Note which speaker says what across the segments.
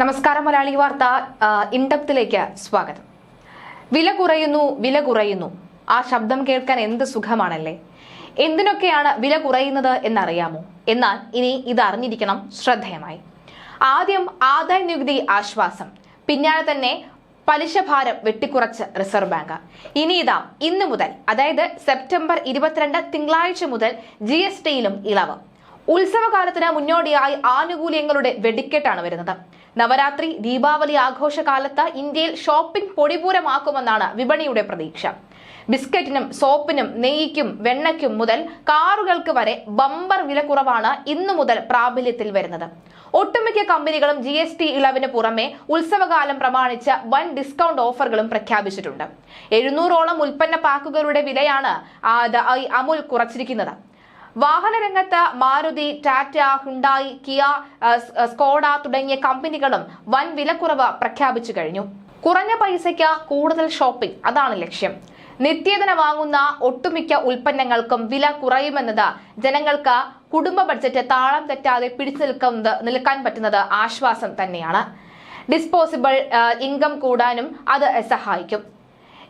Speaker 1: നമസ്കാരം മലയാളി വാർത്ത ഇൻഡപ്തിലേക്ക് സ്വാഗതം. വില കുറയുന്നു വില കുറയുന്നു. ആ ശബ്ദം കേൾക്കാൻ എന്ത് സുഖമാണല്ലേ? എന്തിനൊക്കെയാണ് വില കുറയുന്നത് എന്നറിയാമോ? എന്നാൽ ഇനി ഇത് അറിഞ്ഞിരിക്കണം ശ്രദ്ധേയമായി. ആദ്യം ആദായ നികുതി ആശ്വാസം പിന്നാലെ തന്നെ പലിശ ഭാരം വെട്ടിക്കുറച്ച് റിസർവ് ബാങ്ക്. ഇനി ഇതാ ഇന്ന് മുതൽ അതായത് സെപ്റ്റംബർ ഇരുപത്തിരണ്ട് തിങ്കളാഴ്ച മുതൽ ജി എസ് ടിയിലും ഇളവ്. ഉത്സവകാലത്തിന് മുന്നോടിയായി ആനുകൂല്യങ്ങളുടെ വെടിക്കെട്ടാണ് വരുന്നത്. നവരാത്രി ദീപാവലി ആഘോഷകാലത്ത് ഇന്ത്യയിൽ ഷോപ്പിംഗ് പൊടിപൂരമാക്കുമെന്നാണ് വിപണിയുടെ പ്രതീക്ഷ. ബിസ്ക്കറ്റിനും സോപ്പിനും നെയ്യ്ക്കും വെണ്ണയ്ക്കും മുതൽ കാറുകൾക്ക് വരെ ബമ്പർ വിലക്കുറവാണ് ഇന്നു മുതൽ പ്രാബല്യത്തിൽ വരുന്നത്. ഒട്ടുമിക്ക കമ്പനികളും ജി എസ് ടി ഇളവിന് പുറമെ ഉത്സവകാലം പ്രമാണിച്ച് വൻ ഡിസ്കൗണ്ട് ഓഫറുകളും പ്രഖ്യാപിച്ചിട്ടുണ്ട്. എഴുന്നൂറോളം ഉൽപ്പന്ന പാക്കുകളുടെ വിലയാണ് അമുൽ കുറച്ചിരിക്കുന്നത്. വാഹന രംഗത്ത് Maruti Tata Hyundai Kia Skoda തുടങ്ങിയ കമ്പനികളും വൻ വിലക്കുറവ് പ്രഖ്യാപിച്ചു കഴിഞ്ഞു. കുറഞ്ഞ പൈസയ്ക്ക് കൂടുതൽ ഷോപ്പിംഗ് അതാണ് ലക്ഷ്യം. നിത്യേതന വാങ്ങുന്ന ഒട്ടുമിക്ക ഉൽപ്പന്നങ്ങൾക്കും വില കുറയുമെന്നത് ജനങ്ങൾക്ക് കുടുംബ ബഡ്ജറ്റ് താളം തെറ്റാതെ പിടിച്ചു നിൽക്കുന്നത് നിൽക്കാൻ പറ്റുന്നത് ആശ്വാസം തന്നെയാണ്. ഡിസ്പോസിബിൾ ഇൻകം കൂടാനും അത് സഹായിക്കും.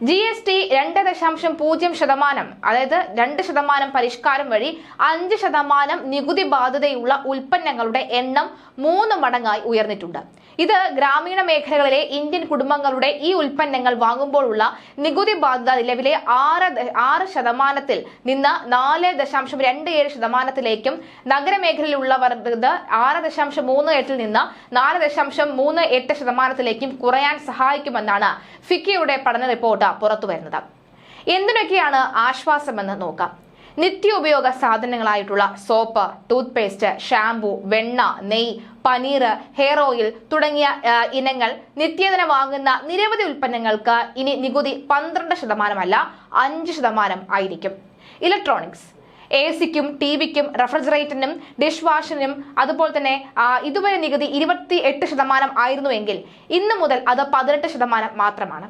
Speaker 1: ജി എസ് ടി രണ്ട് ദശാംശം പൂജ്യം ശതമാനം അതായത് രണ്ട് ശതമാനം പരിഷ്കാരം വഴി അഞ്ച് ശതമാനം നികുതി ബാധ്യതയുള്ള ഉൽപ്പന്നങ്ങളുടെ എണ്ണം മൂന്ന് മടങ്ങായി ഉയർന്നിട്ടുണ്ട്. ഇത് ഗ്രാമീണ മേഖലകളിലെ ഇന്ത്യൻ കുടുംബങ്ങളുടെ ഈ ഉൽപ്പന്നങ്ങൾ വാങ്ങുമ്പോഴുള്ള നികുതി ബാധ്യത നിലവിലെ ആറ് ആറ് ശതമാനത്തിൽ നിന്ന് നാല് ദശാംശം രണ്ട് ഏഴ് ശതമാനത്തിലേക്കും നഗരമേഖലയിലുള്ളവർ ആറ് ദശാംശം മൂന്ന് എട്ടിൽ നിന്ന് നാല് ദശാംശം മൂന്ന് എട്ട് ശതമാനത്തിലേക്കും കുറയാൻ സഹായിക്കുമെന്നാണ് ഫിക്കിയുടെ പഠന റിപ്പോർട്ട്. പുറത്തുവരുന്നത് എന്തിനൊക്കെയാണ് ആശ്വാസമെന്ന് നോക്കാം. നിത്യോപയോഗ സാധനങ്ങളായിട്ടുള്ള സോപ്പ് ടൂത്ത് പേസ്റ്റ് ഷാംപൂ വെണ്ണ നെയ് പനീർ ഹെയർ ഓയിൽ തുടങ്ങിയ ഇനങ്ങൾ നിത്യേന വാങ്ങുന്ന നിരവധി ഉൽപ്പന്നങ്ങൾക്ക് ഇനി നികുതി പന്ത്രണ്ട് ശതമാനമല്ല അഞ്ച് ശതമാനം ആയിരിക്കും. ഇലക്ട്രോണിക്സ് എ സിക്കും ടി വിക്കും റെഫ്രിജറേറ്ററിനും ഡിഷ് വാഷിനും അതുപോലെ തന്നെ ഇതുവരെ നികുതി ഇരുപത്തി എട്ട് ശതമാനം ആയിരുന്നുവെങ്കിൽ ഇന്ന് മുതൽ അത് പതിനെട്ട് ശതമാനം മാത്രമാണ്.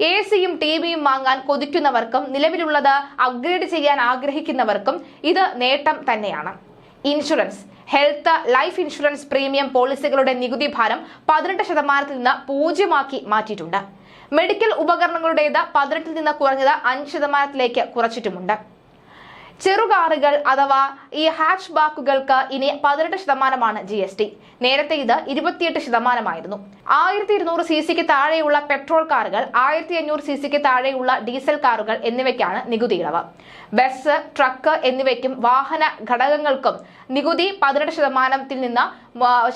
Speaker 1: എ സിയും ടി വിയും വാങ്ങാൻ കൊതിക്കുന്നവർക്കും നിലവിലുള്ളത് അപ്ഗ്രേഡ് ചെയ്യാൻ ആഗ്രഹിക്കുന്നവർക്കും ഇത് നേട്ടം തന്നെയാണ്. Insurance health life insurance premium പോളിസികളുടെ നികുതി ഭാരം പതിനെട്ട് ശതമാനത്തിൽ നിന്ന് പൂജ്യമാക്കി മാറ്റിയിട്ടുണ്ട്. മെഡിക്കൽ ഉപകരണങ്ങളുടേത് പതിനെട്ടിൽ നിന്ന് കുറഞ്ഞത് അഞ്ച് ശതമാനത്തിലേക്ക് കുറച്ചിട്ടുമുണ്ട്. ചെറുകാറുകൾ അഥവാ ഈ ഹാച്ച് ബാക്കുകൾക്ക് ഇനി പതിനെട്ട് ശതമാനമാണ് ജി നേരത്തെ ഇത് ഇരുപത്തിയെട്ട് ശതമാനമായിരുന്നു. ആയിരത്തി ഇരുന്നൂറ് സി സിക്ക് താഴെയുള്ള പെട്രോൾ കാറുകൾ ആയിരത്തി അഞ്ഞൂറ് സി സിക്ക് താഴെയുള്ള ഡീസൽ കാറുകൾ എന്നിവയ്ക്കാണ് നികുതി ഇളവ്. ബസ് ട്രക്ക് എന്നിവയ്ക്കും വാഹന ഘടകങ്ങൾക്കും നികുതി പതിനെട്ട് ശതമാനത്തിൽ നിന്ന്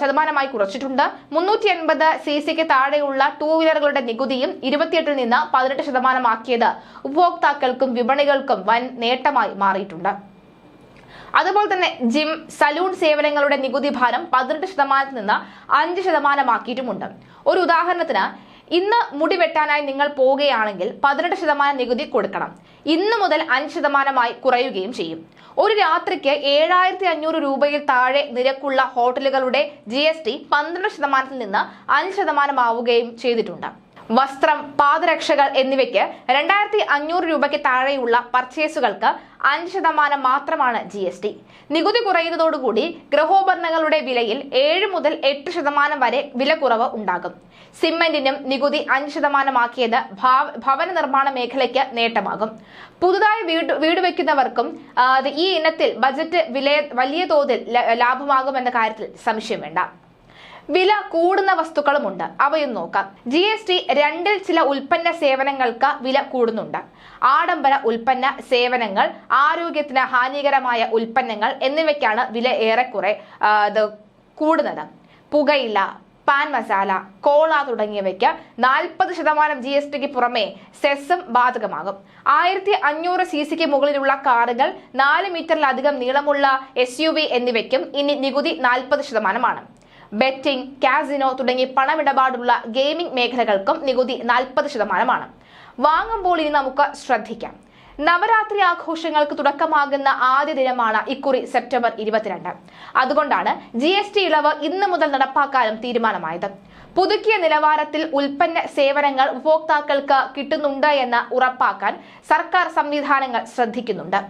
Speaker 1: ശതമാനമായി കുറച്ചിട്ടുണ്ട്. മുന്നൂറ്റി എൺപത് സി സിക്ക് താഴെയുള്ള ടൂ വീലറുകളുടെ നികുതിയും ഇരുപത്തിയെട്ടിൽ നിന്ന് പതിനെട്ട് ശതമാനമാക്കിയത് ഉപഭോക്താക്കൾക്കും വിപണികൾക്കും വൻ നേട്ടമായി മാറിയിട്ടുണ്ട്. അതുപോലെ തന്നെ ജിം സലൂൺ സേവനങ്ങളുടെ നികുതി ഭാരം പതിനെട്ട് ശതമാനത്തിൽ നിന്ന് അഞ്ച് ശതമാനമാക്കിയിട്ടുമുണ്ട്. ഒരു ഉദാഹരണത്തിന് ഇന്ന് മുടി വെട്ടാനായി നിങ്ങൾ പോവുകയാണെങ്കിൽ പതിനെട്ട് ശതമാനം നികുതി കൊടുക്കണം. ഇന്ന് മുതൽ അഞ്ച് ശതമാനമായി കുറയുകയും ചെയ്യും. ഒരു രാത്രിക്ക് ഏഴായിരത്തി അഞ്ഞൂറ് രൂപയിൽ താഴെ നിരക്കുള്ള ഹോട്ടലുകളുടെ ജി എസ് ടി പന്ത്രണ്ട് ശതമാനത്തിൽ നിന്ന് അഞ്ച് ശതമാനമാവുകയും ചെയ്തിട്ടുണ്ട്. വസ്ത്രം പാദരക്ഷകൾ എന്നിവയ്ക്ക് രണ്ടായിരത്തി അഞ്ഞൂറ് രൂപയ്ക്ക് താഴെയുള്ള പർച്ചേസുകൾക്ക് അഞ്ച് ശതമാനം മാത്രമാണ് ജി എസ് ടി. നികുതി കുറയുന്നതോടുകൂടി ഗൃഹോപകരണങ്ങളുടെ വിലയിൽ ഏഴ് മുതൽ എട്ട് ശതമാനം വരെ വില കുറവ് ഉണ്ടാകും. സിമന്റിനും നികുതി അഞ്ച് ശതമാനമാക്കിയത് ഭാവ- ഭവന നിർമ്മാണ മേഖലയ്ക്ക് നേട്ടമാകും. പുതുതായി വീട് വീട് വയ്ക്കുന്നവർക്കും ഈ ഇനത്തിൽ ബജറ്റ് വില വലിയ തോതിൽ ലാഭമാകുമെന്ന കാര്യത്തിൽ സംശയം വേണ്ട. വില കൂടുന്ന വസ്തുക്കളുമുണ്ട്. അവയും നോക്കാം. ജി എസ് ടി രണ്ടിൽ ചില ഉൽപ്പന്ന സേവനങ്ങൾക്ക് വില കൂടുന്നുണ്ട്. ആഡംബര ഉൽപ്പന്ന സേവനങ്ങൾ ആരോഗ്യത്തിന് ഹാനികരമായ ഉൽപ്പന്നങ്ങൾ എന്നിവയ്ക്കാണ് വില ഏറെക്കുറെ ഇത് കൂടുന്നത്. പുകയില പാൻ മസാല കോള തുടങ്ങിയവയ്ക്ക് നാൽപ്പത് ശതമാനം ജി എസ് ടിക്ക് പുറമെ സെസ്സും ബാധകമാകും. ആയിരത്തി അഞ്ഞൂറ് സി സിക്ക് മുകളിലുള്ള കാറുകൾ നാല് മീറ്ററിലധികം നീളമുള്ള എസ് യു വി എന്നിവയ്ക്കും ഇനി നികുതി നാൽപ്പത് ശതമാനമാണ്. ബെറ്റിംഗ് കാസിനോ തുടങ്ങി പണമിടപാടുള്ള ഗെയിമിംഗ് മേഖലകൾക്കും നികുതി നാൽപ്പത് ശതമാനമാണ്. വാങ്ങുമ്പോൾ ഇനി നമുക്ക് ശ്രദ്ധിക്കാം. നവരാത്രി ആഘോഷങ്ങൾക്ക് തുടക്കമാകുന്ന ആദ്യ ദിനമാണ് ഇക്കുറി സെപ്റ്റംബർ ഇരുപത്തിരണ്ട്. അതുകൊണ്ടാണ് ജി എസ് ടി ഇളവ് ഇന്ന് മുതൽ നടപ്പാക്കാനും തീരുമാനമായത്. പുതുക്കിയ നിലവാരത്തിൽ ഉൽപ്പന്ന സേവനങ്ങൾ ഉപഭോക്താക്കൾക്ക് കിട്ടുന്നുണ്ട് എന്ന് ഉറപ്പാക്കാൻ സർക്കാർ സംവിധാനങ്ങൾ ശ്രദ്ധിക്കുന്നുണ്ട്.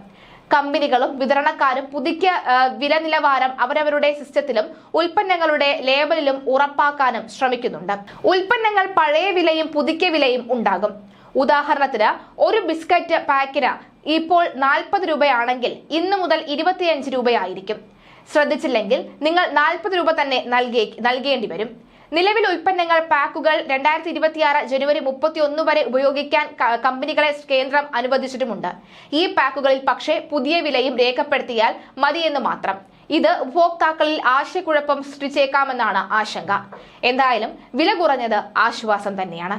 Speaker 1: കമ്പനികളും വിതരണക്കാരും പുതുക്കിയ വില നിലവാരം അവരവരുടെ സിസ്റ്റത്തിലും ഉൽപ്പന്നങ്ങളുടെ ലേബലിലും ഉറപ്പാക്കാനും ശ്രമിക്കുന്നുണ്ട്. ഉൽപ്പന്നങ്ങൾ പഴയ വിലയും പുതുക്കിയ വിലയും ഉണ്ടാകും. ഉദാഹരണത്തിന് ഒരു ബിസ്ക്കറ്റ് പാക്കിന് ഇപ്പോൾ നാൽപ്പത് രൂപയാണെങ്കിൽ ഇന്നു മുതൽ ഇരുപത്തിയഞ്ച് രൂപയായിരിക്കും. ശ്രദ്ധിച്ചില്ലെങ്കിൽ നിങ്ങൾ നാൽപ്പത് രൂപ തന്നെ നൽകേ നൽകേണ്ടി വരും. നിലവിൽ ഉൽപ്പന്നങ്ങൾ പാക്കുകൾ രണ്ടായിരത്തി ഇരുപത്തിയാറ് ജനുവരി മുപ്പത്തി ഒന്ന് വരെ ഉപയോഗിക്കാൻ കമ്പനികളെ കേന്ദ്രം അനുവദിച്ചിട്ടുമുണ്ട്. ഈ പാക്കുകളിൽ പക്ഷേ പുതിയ വിലയും രേഖപ്പെടുത്തിയാൽ മതിയെന്ന് മാത്രം. ഇത് ഉപഭോക്താക്കളിൽ ആശയക്കുഴപ്പം സൃഷ്ടിച്ചേക്കാമെന്നാണ് ആശങ്ക. എന്തായാലും വില കുറഞ്ഞത് ആശ്വാസം തന്നെയാണ്.